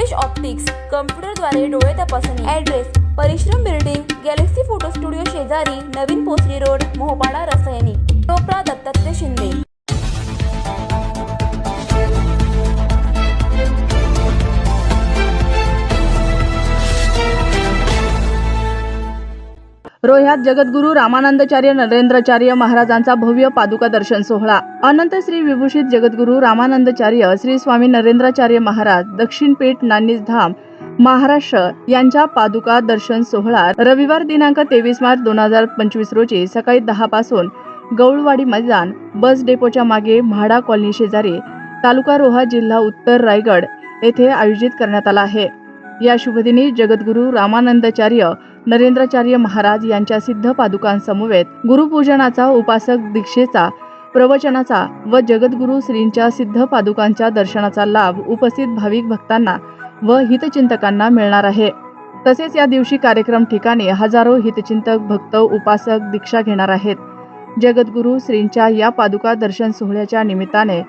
Rupesh optics कम्प्युटरद्वारे डोळे तपासणी. Address परिश्रम बिल्डिंग गॅलेक्सी फोटो स्टुडिओ शेजारी नवीन पोसरी रोड मोहपाडा रसायनी. रोह्यात जगद्गुरू रामानंदचार्य नरेंद्राचार्य महाराजांचा भव्य पादुका दर्शन सोहळा. अनंत श्री विभूषित जगद्गुरू रामानंदचार्य श्री स्वामी नरेंद्राचार्य महाराज दक्षिण पेठ नान्नीस धाम महाराष्ट्र यांच्या पादुका दर्शन सोहळा रविवार दिनांक तेवीस मार्च दोन हजार पंचवीस रोजी सकाळी दहा पासून गौळवाडी मैदान बस डेपोच्या मागे म्हाडा कॉलनी शेजारी तालुका रोहा जिल्हा उत्तर रायगड येथे आयोजित करण्यात आला आहे. या शुभदिनी जगद्गुरू रामानंदाचार्य नरेंद्राचार्य महाराज यांच्या सिद्ध पादुकांसमवेत गुरुपूजनाचा उपासक दीक्षेचा प्रवचनाचा व जगद्गुरू श्रींच्या सिद्ध पादुकांच्या दर्शनाचा लाभ उपस्थित भाविक भक्तांना व हितचिंतकांना मिळणार आहे. तसेच या दिवशी कार्यक्रम ठिकाणी हजारो हितचिंतक भक्त उपासक दीक्षा घेणार आहेत. जगद्गुरू श्रींच्या या पादुका दर्शन सोहळ्याच्या निमित्ताने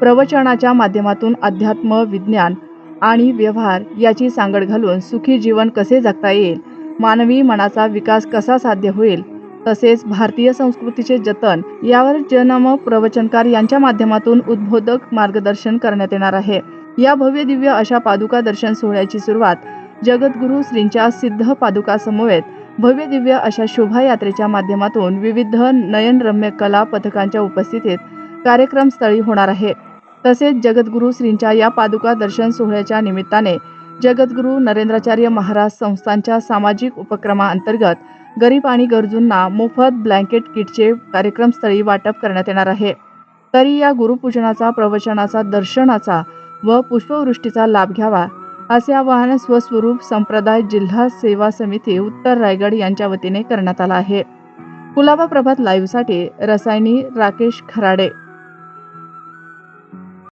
प्रवचनाच्या माध्यमातून अध्यात्म विज्ञान आणि व्यवहार याची सांगड घालून सुखी जीवन कसे जगता येईल मानवी मनाचा विकास कसा साध्य होईल? तसेच भारतीय संस्कृतीचे जतन यावर जनम प्रवचनकार यांच्या माध्यमातून उद्बोधक मार्गदर्शन करण्यात येणार आहे. या भव्य दिव्य अशा पादुका दर्शन सोहळ्याची सुरुवात जगद्गुरू श्रींच्या सिद्ध पादुका समवेत भव्य दिव्य अशा शोभायात्रेच्या माध्यमातून विविध नयनरम्य कला पथकांच्या उपस्थितीत कार्यक्रमस्थळी होणार आहे. तसेच जगद्गुरू श्रींच्या या पादुका दर्शन सोहळ्याच्या निमित्ताने जगद्गुरू नरेंद्राचार्य महाराज संस्थांच्या सामाजिक उपक्रमाअंतर्गत गरीब आणि गरजूंना मोफत ब्लँकेट किटचे कार्यक्रमस्थळी वाटप करण्यात येणार आहे. तरी या गुरुपूजनाचा प्रवचनाचा दर्शनाचा व पुष्पवृष्टीचा लाभ घ्यावा असे आवाहन स्वस्वरूप संप्रदाय जिल्हा सेवा समिती उत्तर रायगड यांच्या वतीने करण्यात आला आहे. कुलाबा प्रभात लाईव्हसाठी रसायनी राकेश खराडे